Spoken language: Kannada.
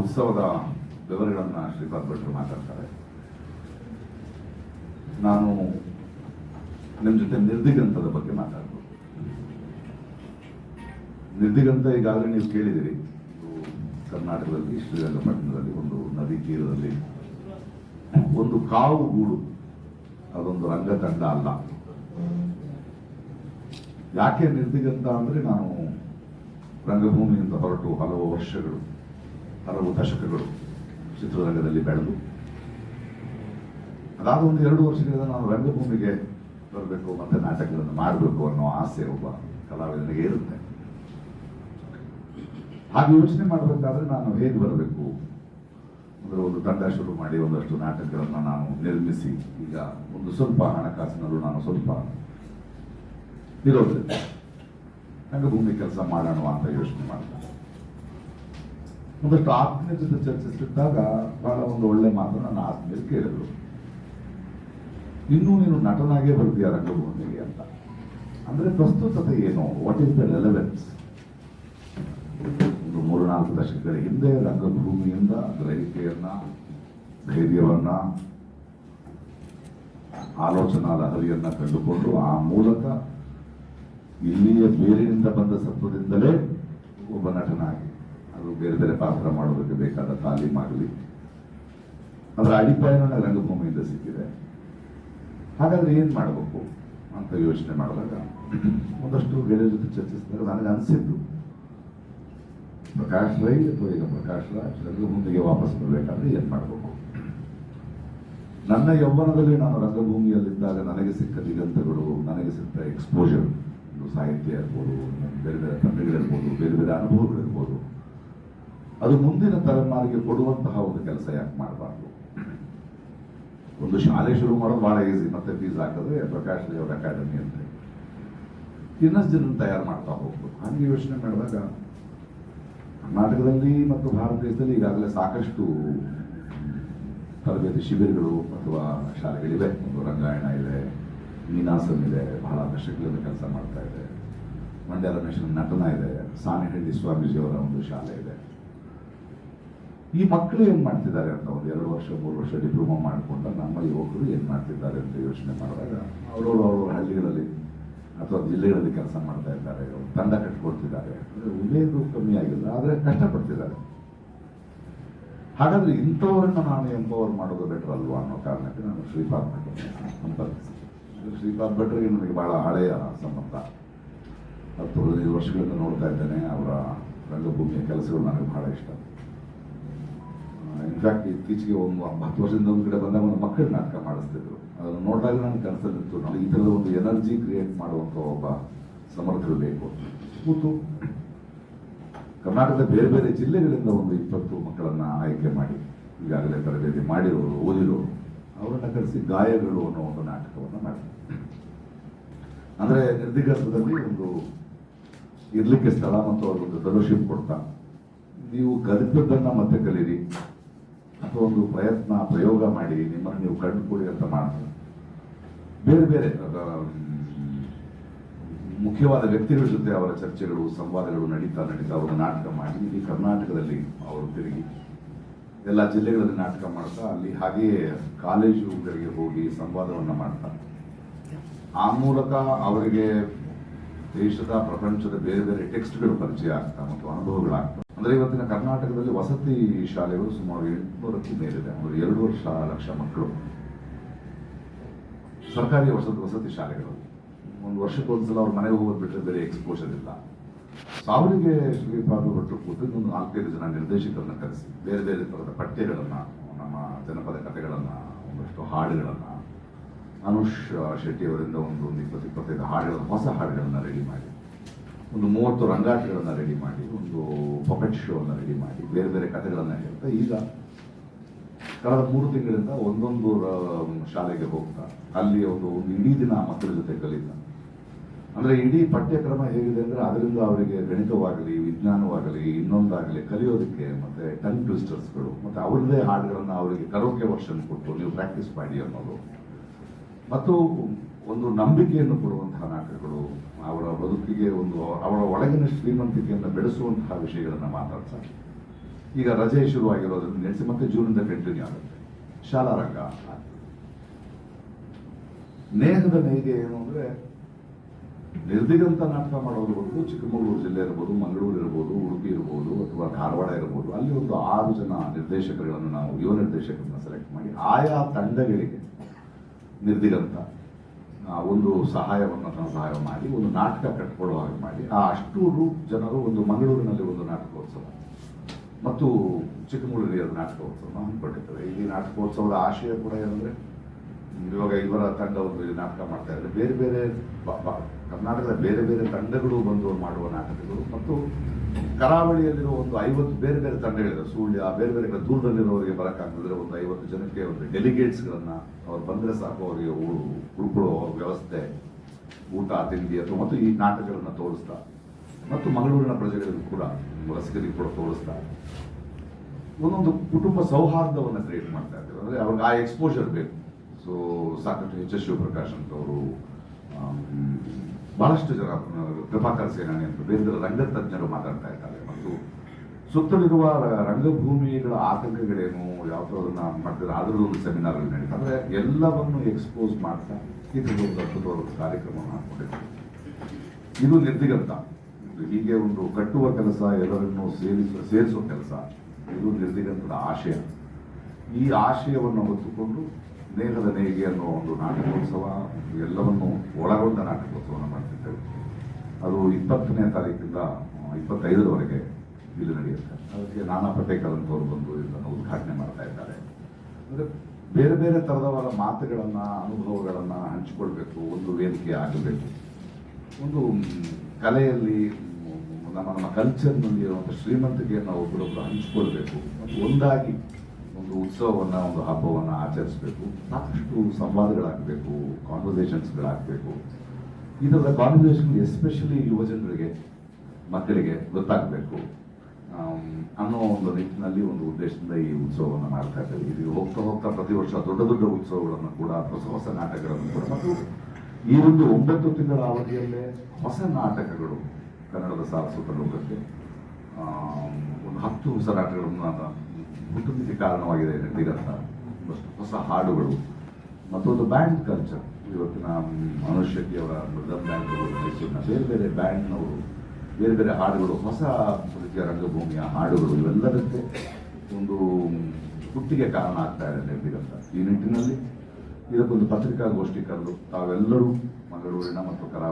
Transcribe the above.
ಉತ್ಸವದ ವಿವರಗಳನ್ನು ಶ್ರೀಪಾದ್ ಭಟ್ರು ಮಾತಾಡ್ತಾರೆ. ನಾನು ನಿಮ್ಮ ಜೊತೆ ನಿರ್ದಿಗಂತದ ಬಗ್ಗೆ ಮಾತಾಡ್ಬೋದು. ನಿರ್ದಿಗಂತ ಈಗಾಗಲೇ ನೀವು ಕೇಳಿದಿರಿ. ಕರ್ನಾಟಕದಲ್ಲಿ, ಶ್ರೀರಂಗಪಟ್ಟಣದಲ್ಲಿ, ಒಂದು ನದಿ ತೀರದಲ್ಲಿ, ಒಂದು ಕಾವು ಗೂಡು, ಅದೊಂದು ರಂಗತಂಡ ಅಲ್ಲ. ಯಾಕೆ ನಿರ್ದಿಗಂತ ಅಂದರೆ ನಾನು ರಂಗಭೂಮಿಯಿಂದ ಹೊರಟು ಹಲವು ವರ್ಷಗಳು ಹಲವು ದಶಕಗಳು ಚಿತ್ರರಂಗದಲ್ಲಿ ಬೆಳೆದು, ಅದಾದ ಒಂದು ಎರಡು ವರ್ಷಗಳಿಂದ ನಾನು ರಂಗಭೂಮಿಗೆ ಬರಬೇಕು ಮತ್ತೆ ನಾಟಕಗಳನ್ನು ಮಾಡಬೇಕು ಅನ್ನೋ ಆಸೆ ಒಬ್ಬ ಕಲಾವಿದನಿಗೆ ಇರುತ್ತೆ. ಹಾಗೆ ಯೋಚನೆ ಮಾಡಬೇಕಾದ್ರೆ ನಾನು ಹೇಗೆ ಬರಬೇಕು ಅಂದರೆ ಒಂದು ತಂಡ ಶುರು ಮಾಡಿ ಒಂದಷ್ಟು ನಾಟಕಗಳನ್ನು ನಾನು ನಿರ್ಮಿಸಿ, ಈಗ ಒಂದು ಸ್ವಲ್ಪ ಹಣಕಾಸಿನಲ್ಲೂ ನಾನು ಸ್ವಲ್ಪ ಇರೋದ್ರಿಂದ ರಂಗಭೂಮಿ ಕೆಲಸ ಮಾಡೋಣ ಅಂತ ಯೋಚನೆ ಮಾಡಿದೆ ಒಂದಷ್ಟು ಆತ್ಮೀಯ ಜೊತೆ ಚರ್ಚಿಸುತ್ತಿದ್ದಾಗ ಬಹಳ ಒಂದು ಒಳ್ಳೆ ಮಾತು ನನ್ನ ಆತ್ಮೀಯರು ಕೇಳಿದ್ರು. ಇನ್ನೂ ನೀನು ನಟನಾಗೆ ಬರ್ತೀಯ ರಂಗಭೂಮಿಗೆ? ಅಂತ. ಅಂದ್ರೆ ಪ್ರಸ್ತುತತೆ ಏನು? ವಾಟ್ ಇಸ್ ದ ರೆಲೆವೆನ್ಸ್ ಒಂದು ಮೂರು ನಾಲ್ಕು ದಶಕಗಳ ಹಿಂದೆ ರಂಗಭೂಮಿಯಿಂದ ಗ್ರಹಿಕೆಯನ್ನ, ಧೈರ್ಯವನ್ನ, ಆಲೋಚನಾ ಲಹರಿಯನ್ನ ಕಂಡುಕೊಂಡು ಆ ಮೂಲಕ ಇಲ್ಲಿಯ ಬೇರಿನಿಂದ ಬಂದ ಸತ್ವದಿಂದಲೇ ಒಬ್ಬ ನಟನಾಗಿ ಅದು ಬೇರೆ ಬೇರೆ ಪಾತ್ರ ಮಾಡೋದಕ್ಕೆ ಬೇಕಾದ ತಾಲೀಮಾಗಲಿ ಅದರ ಅಡಿಪಾಯ ನನಗೆ ರಂಗಭೂಮಿಯಿಂದ ಸಿಕ್ಕಿದೆ. ಹಾಗಾದ್ರೆ ಏನು ಮಾಡಬೇಕು ಅಂತ ಯೋಚನೆ ಮಾಡಿದಾಗ ಒಂದಷ್ಟು ಗೆಳೆಯರ ಜೊತೆ ಚರ್ಚಿಸಿದಾಗ ನನಗೆ ಅನಿಸಿದ್ದು, ಪ್ರಕಾಶ್ ರೈ ಅಥವಾ ಈಗ ಪ್ರಕಾಶ್ ರಾಜ್ ರಂಗಭೂಮಿಗೆ ವಾಪಸ್ ಬರಬೇಕಾದ್ರೆ ಏನು ಮಾಡಬೇಕು? ನನ್ನ ಯೌವನದಲ್ಲಿ ನಾನು ರಂಗಭೂಮಿಯಲ್ಲಿದ್ದಾಗ ನನಗೆ ಸಿಕ್ಕ ದಿಗಂತಗಳು, ನನಗೆ ಸಿಕ್ಕ ಎಕ್ಸ್ಪೋಜರ್ ಸಾಹಿತ್ಯ ಇರ್ಬೋದು, ಬೇರೆ ಬೇರೆ ತಂಡಗಳಿರ್ಬೋದು, ಬೇರೆ ಬೇರೆ ಅನುಭವಗಳಿರ್ಬೋದು. ಅದು ಮುಂದಿನ ತಲೆಮಾರಿಗೆ ಕೊಡುವಂತಹ ಒಂದು ಕೆಲಸ ಯಾಕೆ ಮಾಡಬಾರ್ದು? ಒಂದು ಶಾಲೆ ಶುರು ಮಾಡೋದು ಬಹಳ ಈಸಿ, ಮತ್ತೆ ಫೀಸ್ ಹಾಕಿದ್ರೆ ಪ್ರಕಾಶ್ ಅವರ ಅಕಾಡೆಮಿ ಅಂತ ಇನ್ನಷ್ಟು ಜನ ತಯಾರು ಮಾಡ್ತಾ ಹೋಗ್ಬೋದು. ಹಾಗೆ ಯೋಚನೆ ಮಾಡಿದಾಗ ಕರ್ನಾಟಕದಲ್ಲಿ ಮತ್ತು ಭಾರತ ದೇಶದಲ್ಲಿ ಈಗಾಗಲೇ ಸಾಕಷ್ಟು ತರಬೇತಿ ಶಿಬಿರಗಳು ಅಥವಾ ಶಾಲೆಗಳಿವೆ. ಒಂದು ರಂಗಾಯಣ ಇದೆ ಮೀನಾಸನ್ ಇದೆ, ಬಹಳ ದಶಕಗಳಿಂದ ಕೆಲಸ ಮಾಡ್ತಾ ಇದೆ. ಮಂಡ್ಯ ರಮೇಶ್ ನಟನ ಇದೆ, ಸಾನೆಹಳ್ಳಿ ಸ್ವಾಮೀಜಿಯವರ ಒಂದು ಶಾಲೆ ಇದೆ. ಈ ಮಕ್ಕಳು ಏನು ಮಾಡ್ತಿದ್ದಾರೆ ಅಂತ ಒಂದು ಎರಡು ವರ್ಷ, ಮೂರು ವರ್ಷ ಡಿಪ್ಲೊಮಾ ಮಾಡಿಕೊಂಡ ನಮ್ಮ ಯುವಕರು ಏನು ಮಾಡ್ತಿದ್ದಾರೆ ಅಂತ ಯೋಚನೆ ಮಾಡಿದಾಗ ಅವರವರು ಅವರ ಹಳ್ಳಿಗಳಲ್ಲಿ ಅಥವಾ ಜಿಲ್ಲೆಗಳಲ್ಲಿ ಕೆಲಸ ಮಾಡ್ತಾ ಇದ್ದಾರೆ ತಂಡ ಕಟ್ಕೊಳ್ತಿದ್ದಾರೆ. ಅಂದರೆ ಉಮೇದು ಕಮ್ಮಿ ಆಗಿಲ್ಲ, ಆದ್ರೆ ಕಷ್ಟಪಡ್ತಿದ್ದಾರೆ. ಹಾಗಾದ್ರೆ ಇಂಥವ್ರನ್ನ ನಾನು ಎಂಪವರ್ ಮಾಡೋದು ಬೆಟರ್ ಅಲ್ವಾ ಅನ್ನೋ ಕಾರಣಕ್ಕೆ ನಾನು ಶ್ರೀಪಾದ್ ಭಟ್ ಸಂಪರ್ಕಿಸಿದೆ ಶ್ರೀಪಾದ್ ಭಟ್ರಿಗೆ ನನಗೆ ಬಹಳ ಹಳೆಯ ಸಂಬಂಧ. ಹತ್ತು ಹದಿನೈದು ವರ್ಷಗಳಿಂದ ನೋಡ್ತಾ ಇದ್ದೇನೆ, ಅವರ ರಂಗಭೂಮಿಯ ಕೆಲಸಗಳು ನನಗೆ ಬಹಳ ಇಷ್ಟ. ಇನ್ಫ್ಯಾಕ್ಟ್ ಇತ್ತೀಚೆಗೆ ಒಂದು ಹತ್ತು ವರ್ಷದಿಂದ ಒಂದು ಕಡೆ ಬಂದಾಗ ಒಂದು ಮಕ್ಕಳ ನಾಟಕ ಮಾಡಿಸ್ತಿದ್ರು. ಅದನ್ನು ನೋಡಿದಾಗ ನನಗೆ ಕನಸಲ್ಲಿತ್ತು ನನಗೆ ಈ ಥರದ ಒಂದು ಎನರ್ಜಿ ಕ್ರಿಯೇಟ್ ಮಾಡುವಂಥ ಒಬ್ಬ ಸಮರ್ಥರು ಬೇಕು. ಕೂತು ಕರ್ನಾಟಕದ ಬೇರೆ ಬೇರೆ ಜಿಲ್ಲೆಗಳಿಂದ ಒಂದು ಇಪ್ಪತ್ತು ಮಕ್ಕಳನ್ನು ಆಯ್ಕೆ ಮಾಡಿ, ಈಗಾಗಲೇ ತರಬೇತಿ ಮಾಡಿರೋರು, ಓದಿರೋರು, ಅವರನ್ನು ಕರೆಸಿ ಗಾಯಗಳು ಅನ್ನೋ ಒಂದು ನಾಟಕವನ್ನು ಮಾಡಿದೆ ಅಂದರೆ ನಿರ್ದಿಗಂತದಲ್ಲಿ ಒಂದು ಇರಲಿಕ್ಕೆ ಸ್ಥಳ ಮತ್ತು ಅವ್ರಿಗೊಂದು ಫೆಲೋಶಿಪ್ ಕೊಡ್ತಾ, ನೀವು ಕಲಿತದ್ದನ್ನು ಮತ್ತೆ ಕಲೀರಿ ಅಥವಾ ಒಂದು ಪ್ರಯತ್ನ, ಪ್ರಯೋಗ ಮಾಡಿ ನಿಮ್ಮನ್ನು ನೀವು ಕಂಡುಕೊಳ್ಳಿ ಅಂತ ಮಾಡ್ತಾರೆ? ಬೇರೆ ಬೇರೆ ಮುಖ್ಯವಾದ ವ್ಯಕ್ತಿಗಳ ಜೊತೆ ಅವರ ಚರ್ಚೆಗಳು, ಸಂವಾದಗಳು ನಡೀತಾ ನಡೀತಾ ಅವರು ನಾಟಕ ಮಾಡಿ ಇಲ್ಲಿ ಕರ್ನಾಟಕದಲ್ಲಿ ಅವರು ತಿರುಗಿ ಎಲ್ಲ ಜಿಲ್ಲೆಗಳಲ್ಲಿ ನಾಟಕ ಮಾಡ್ತಾ ಅಲ್ಲಿ ಹಾಗೆಯೇ ಕಾಲೇಜುಗಳಿಗೆ ಹೋಗಿ ಸಂವಾದವನ್ನು ಮಾಡ್ತಾ. ಆ ಮೂಲಕ ಅವರಿಗೆ ದೇಶದ, ಪ್ರಪಂಚದ ಬೇರೆ ಬೇರೆ ಟೆಕ್ಸ್ಟ್ಗಳು ಪರಿಚಯ ಆಗ್ತಾ ಮತ್ತು ಅನುಭವಗಳಾಗ್ತಾ. ಅಂದ್ರೆ ಇವತ್ತಿನ ಕರ್ನಾಟಕದಲ್ಲಿ ವಸತಿ ಶಾಲೆಗಳು ಸುಮಾರು ಎಂಟುನೂರಕ್ಕೂ ಮೇಲಿದೆ. ಅಂದ್ರೆ ಎರಡು ವರ್ಷ ಲಕ್ಷ ಮಕ್ಕಳು. ಸರ್ಕಾರಿ ವಸತಿ ವಸತಿ ಶಾಲೆಗಳು. ಒಂದು ವರ್ಷಕ್ಕೊಂದ್ಸಲ ಅವ್ರ ಮನೆಗೆ ಹೋಗೋದು ಬಿಟ್ಟರೆ ಬೇರೆ ಎಕ್ಸ್ಪೋಷರ್ ಇಲ್ಲ. ಸಾವಿರಿಗೆ ಅವರಿಗೆ ಶ್ರೀಪಾದ ಭಟ್ರು ಕೂತು ಒಂದು ನಾಲ್ಕೈದು ಜನ ನಿರ್ದೇಶಕರನ್ನ ಕರೆಸಿ. ಬೇರೆ ಬೇರೆ ಥರದ ಪಠ್ಯಗಳನ್ನ, ನಮ್ಮ ಜನಪದ ಕಥೆಗಳನ್ನ, ಒಂದಷ್ಟು ಹಾಡುಗಳನ್ನ. ಅನುಷ್ ಶೆಟ್ಟಿ ಅವರಿಂದ ಒಂದು ಒಂದು ಇಪ್ಪತ್ತು, ಇಪ್ಪತ್ತೈದು ಹಾಡುಗಳ, ಹೊಸ ಹಾಡುಗಳನ್ನ ರೆಡಿ ಮಾಡಿ. ಒಂದು ಮೂವತ್ತು ರಂಗಾಟಗಳನ್ನು ರೆಡಿ ಮಾಡಿ, ಒಂದು ಪಪೆಟ್ ಶೋ ಅನ್ನ ರೆಡಿ ಮಾಡಿ, ಬೇರೆ ಬೇರೆ ಕಥೆಗಳನ್ನು ಹೇಳ್ತಾ, ಈಗ ಕಳೆದ ಮೂರು ತಿಂಗಳಿಂದ ಒಂದೊಂದು ಶಾಲೆಗೆ ಹೋಗ್ತಾ, ಅಲ್ಲಿ ಒಂದು ಒಂದು ಇಡೀ ದಿನ ಮಕ್ಕಳ ಜೊತೆ ಕಲಿತ. ಅಂದರೆ ಇಡೀ ಪಠ್ಯಕ್ರಮ ಹೇಗಿದೆ ಅಂದರೆ ಅದರಿಂದ ಅವರಿಗೆ ಗಣಿತವಾಗಲಿ, ವಿಜ್ಞಾನವಾಗಲಿ, ಇನ್ನೊಂದಾಗಲಿ ಕಲಿಯೋದಕ್ಕೆ ಮತ್ತು ಟಂಗ್ ಟ್ವಿಸ್ಟರ್ಸ್ಗಳು ಮತ್ತು ಅವರದೇ ಹಾಡುಗಳನ್ನು ಅವರಿಗೆ ಕರೋಕೆ ವರ್ಷನ್ ಕೊಟ್ಟು ನೀವು ಪ್ರಾಕ್ಟೀಸ್ ಮಾಡಿ ಅನ್ನೋದು. ಮತ್ತು ಒಂದು ನಂಬಿಕೆಯನ್ನು ಕೊಡುವಂತಹ ನಾಟಕಗಳು ಅವರ ಬದುಕಿಗೆ ಒಂದು ಅವರ ಒಳಗಿನ ಶ್ರೀಮಂತಿಕೆಯನ್ನು ಬೆಳೆಸುವಂತಹ ವಿಷಯಗಳನ್ನು ಮಾತಾಡ್ತಾರೆ ಈಗ ರಜೆ ಶುರುವಾಗಿರೋದ್ರಿಂದ ನಡೆಸಿ ಮತ್ತೆ ಜೂನಿಂದ ಕಂಟಿನ್ಯೂ ಆಗುತ್ತೆ ಶಾಲಾ ರಂಗ. ನೇಹದ ನೇಗೆ ಏನು ಅಂದ್ರೆ, ನಿರ್ದಿಗಂತ ನಾಟಕ ಮಾಡೋದು ಬದಲು ಚಿಕ್ಕಮಗಳೂರು ಜಿಲ್ಲೆ ಇರ್ಬೋದು, ಮಂಗಳೂರು ಇರ್ಬೋದು, ಉಡುಪಿ ಇರ್ಬೋದು, ಅಥವಾ ಧಾರವಾಡ ಇರ್ಬೋದು, ಅಲ್ಲಿ ಒಂದು ಆರು ಜನ ನಿರ್ದೇಶಕರುಗಳನ್ನು ನಾವು ಯುವ ನಿರ್ದೇಶಕರನ್ನ ಸೆಲೆಕ್ಟ್ ಮಾಡಿ ಆಯಾ ತಂಡಗಳಿಗೆ ನಿರ್ದಿಗಂತ ಒಂದು ಸಹಾಯವನ್ನು ಸಹಾಯ ಮಾಡಿ, ಒಂದು ನಾಟಕ ಕಟ್ಕೊಳ್ಳೋ ಹಾಗೆ ಮಾಡಿ. ಆ ಅಷ್ಟು ರು- ಜನರು ಒಂದು ಮಂಗಳೂರಿನಲ್ಲಿ ಒಂದು ನಾಟಕೋತ್ಸವ. ಮತ್ತು ಚಿಕ್ಕಮಗಳೂರಿನ ನಾಟಕೋತ್ಸವ ಹಮ್ಮಿಕೊಂಡಿರ್ತೇವೆ ಇಲ್ಲಿ ನಾಟಕೋತ್ಸವದ ಆಶಯ ಕೂಡ ಏನಂದರೆ, ಇವಾಗ ಇವರ ತಂಡ ಒಂದು ನಾಟಕ ಮಾಡ್ತಾ ಇದ್ದಾರೆ. ಬೇರೆ ಬೇರೆ ಕರ್ನಾಟಕದ ಬೇರೆ ಬೇರೆ ತಂಡಗಳು ಬಂದು ಮಾಡುವ ನಾಟಕಗಳು. ಮತ್ತು ಕರಾವಳಿಯಲ್ಲಿರೋ ಒಂದು ಐವತ್ತು ಬೇರೆ ಬೇರೆ ತಂಡಗಳಿದೆ ಸುಳ್ಯ, ಬೇರೆ ಬೇರೆ ಕಡೆ ದೂರದಲ್ಲಿರೋರಿಗೆ ಬರೋಕ್ಕಾಗದಿದ್ರೆ ಒಂದು ಐವತ್ತು ಜನಕ್ಕೆ ಒಂದು ಡೆಲಿಗೇಟ್ಸ್ಗಳನ್ನು ಅವ್ರು ಬಂದರೆ ಸಾಕು, ಅವರಿಗೆ ಉಳ್ಕೊಳ್ಳೋ ಅವ್ರ ವ್ಯವಸ್ಥೆ, ಊಟ, ತಿಂಡಿ ಅಥವಾ ಮತ್ತು ಈ ನಾಟಕಗಳನ್ನು ತೋರಿಸ್ತಾ, ಮತ್ತು ಮಂಗಳೂರಿನ ಪ್ರಜೆಗಳಿಗೂ ಕೂಡ ವಲಸಿಗರಿಗೂ ಕೂಡ ತೋರಿಸ್ತಾ, ಒಂದೊಂದು ಕುಟುಂಬ ಸೌಹಾರ್ದವನ್ನು ಕ್ರಿಯೇಟ್ ಮಾಡ್ತಾ ಇದ್ದಾರೆ. ಅಂದರೆ ಅವ್ರಿಗೆ ಆ ಎಕ್ಸ್ಪೋಜರ್ ಬೇಕು. ಸೊ ಸಾಕಷ್ಟು ಎಚ್ ಎಸ್ ಶಿವಪ್ರಕಾಶ್ ಅಂತವರು ಬಹಳಷ್ಟು ಜನ ಪ್ರಭಾಕರ್ ಕೃಪಾಕರ್ ಸೇನಾನಿ ಅಂತ ಬೇರೆ ಬೇರೆ ರಂಗತಜ್ಞರು ಮಾತಾಡ್ತಾ ಇದ್ದಾರೆ. ಮತ್ತು ಸುತ್ತಲಿರುವ ರಂಗಭೂಮಿಗಳ ಆತಂಕಗಳೇನು ಯಾವ ಥರ ಅದನ್ನ ಮಾಡ್ತಾರೆ ಅದರದ್ದು ಒಂದು ಸೆಮಿನಾರ್ ನಡೀತಾ ಅಂದ್ರೆ ಎಲ್ಲವನ್ನು ಎಕ್ಸ್ಪೋಸ್ ಮಾಡ್ತಾ ಇದು ಒಂದು ಅದ್ಭುತವಾದ ಒಂದು ಕಾರ್ಯಕ್ರಮವನ್ನು ಹಾಕೊಂಡಿದ್ದಾರೆ ಇದು ನಿರ್ದಿಗಂತ. ಹೀಗೆ ಒಂದು ಕಟ್ಟುವ ಕೆಲಸ ಎಲ್ಲರನ್ನು ಸೇರಿಸುವ ಸೇರಿಸುವ ಕೆಲಸ. ಇದು ನಿರ್ದಿಗಂತದ ಆಶಯ. ಈ ಆಶಯವನ್ನು ಹೊತ್ತುಕೊಂಡು ನೇಹದ ನೇಗೆ ಅನ್ನೋ ಒಂದು ನಾಟಕೋತ್ಸವ ಎಲ್ಲವನ್ನು ಒಳಗೊಂಡ ನಾಟಕೋತ್ಸವವನ್ನು ಮಾಡ್ತಿದ್ದೇವೆ. ಅದು ಇಪ್ಪತ್ತನೇ ತಾರೀಕಿಂದ ಇಪ್ಪತ್ತೈದರವರೆಗೆ ಇಲ್ಲಿ ನಡೆಯುತ್ತೆ. ಅದಕ್ಕೆ ನಾನಾ ಪಟೇಕರ್ ಅಂತವರು ಬಂದು ಇದನ್ನು ಉದ್ಘಾಟನೆ ಮಾಡ್ತಾ ಇದ್ದಾರೆ. ಅಂದರೆ ಬೇರೆ ಬೇರೆ ಥರದವಾದ ಮಾತುಗಳನ್ನು, ಅನುಭವಗಳನ್ನು ಹಂಚಿಕೊಳ್ಬೇಕು, ಒಂದು ವೇದಿಕೆ ಆಗಬೇಕು. ಒಂದು ಕಲೆಯಲ್ಲಿ ನಮ್ಮ ನಮ್ಮ ಕಲ್ಚರ್ನಲ್ಲಿ ಇರುವಂಥ ಶ್ರೀಮಂತಿಕೆಯನ್ನು ಒಬ್ಬರೊಬ್ಬರು ಹಂಚಿಕೊಳ್ಬೇಕು. ಮತ್ತು ಒಂದಾಗಿ ಒಂದು ಉತ್ಸವವನ್ನು, ಒಂದು ಹಬ್ಬವನ್ನು ಆಚರಿಸಬೇಕು. ಸಾಕಷ್ಟು ಸಂವಾದಗಳಾಗಬೇಕು ಕಾನ್ವರ್ಸೇಷನ್ಸ್ಗಳಾಗಬೇಕು ಈ ಥರದ ಕಾನ್ವರ್ಸೇಷನ್ ಎಸ್ಪೆಷಲಿ ಯುವ ಜನರಿಗೆ, ಮಕ್ಕಳಿಗೆ ಗೊತ್ತಾಗಬೇಕು. ಅನ್ನೋ ಒಂದು ನಿಟ್ಟಿನಲ್ಲಿ ಒಂದು ಉದ್ದೇಶದಿಂದ ಈ ಉತ್ಸವವನ್ನು ಮಾಡ್ತಾ ಇದ್ದೇವೆ. ಇದು ಹೋಗ್ತಾ ಹೋಗ್ತಾ ಪ್ರತಿ ವರ್ಷ ದೊಡ್ಡ ದೊಡ್ಡ ಉತ್ಸವಗಳನ್ನು ಕೂಡ, ಹೊಸ ಹೊಸ ನಾಟಕಗಳನ್ನು ಕೂಡ. ಮತ್ತು ಈ ಒಂದು ಒಂಬತ್ತು ತಿಂಗಳ ಅವಧಿಯಲ್ಲೇ ಹೊಸ ನಾಟಕಗಳು ಕನ್ನಡದ ಸಾರಸ್ವತ ಲೋಕಕ್ಕೆ. ಒಂದು ಹತ್ತು ಹೊಸ ನಾಟಕಗಳನ್ನು ನಾನು ಹುಟ್ಟುತ್ತಿಗೆ ಕಾರಣವಾಗಿದೆ ಒಂದಷ್ಟು ಹೊಸ ಹಾಡುಗಳು. ಮತ್ತೊಂದು ಬ್ಯಾಂಡ್ ಕಲ್ಚರ್. ಇವತ್ತಿನ ಮನೋಜ್ ಶೆಟ್ಟಿ ಅವರ ಮೃದಂ ಬ್ಯಾಂಡ್ ಮೈಸೂರಿನ ಬೇರೆ ಬೇರೆ ಬ್ಯಾಂಡ್ನವರು ಬೇರೆ ಬೇರೆ ಹಾಡುಗಳು, ಹೊಸ ರೀತಿಯ ರಂಗಭೂಮಿಯ ಹಾಡುಗಳು, ಇವೆಲ್ಲದಕ್ಕೆ ಒಂದು ಹುಟ್ಟಿಗೆ ಕಾರಣ ಆಗ್ತಾ ಇದೆ ನಿರ್ದಿಗಂತ ಈ ನಿಟ್ಟಿನಲ್ಲಿ ಇದಕ್ಕೊಂದು ಪತ್ರಿಕಾಗೋಷ್ಠಿ ಕರೆದು ತಾವೆಲ್ಲರೂ ಮಂಗಳೂರಿನ ಮತ್ತು ಕರಾವಳಿ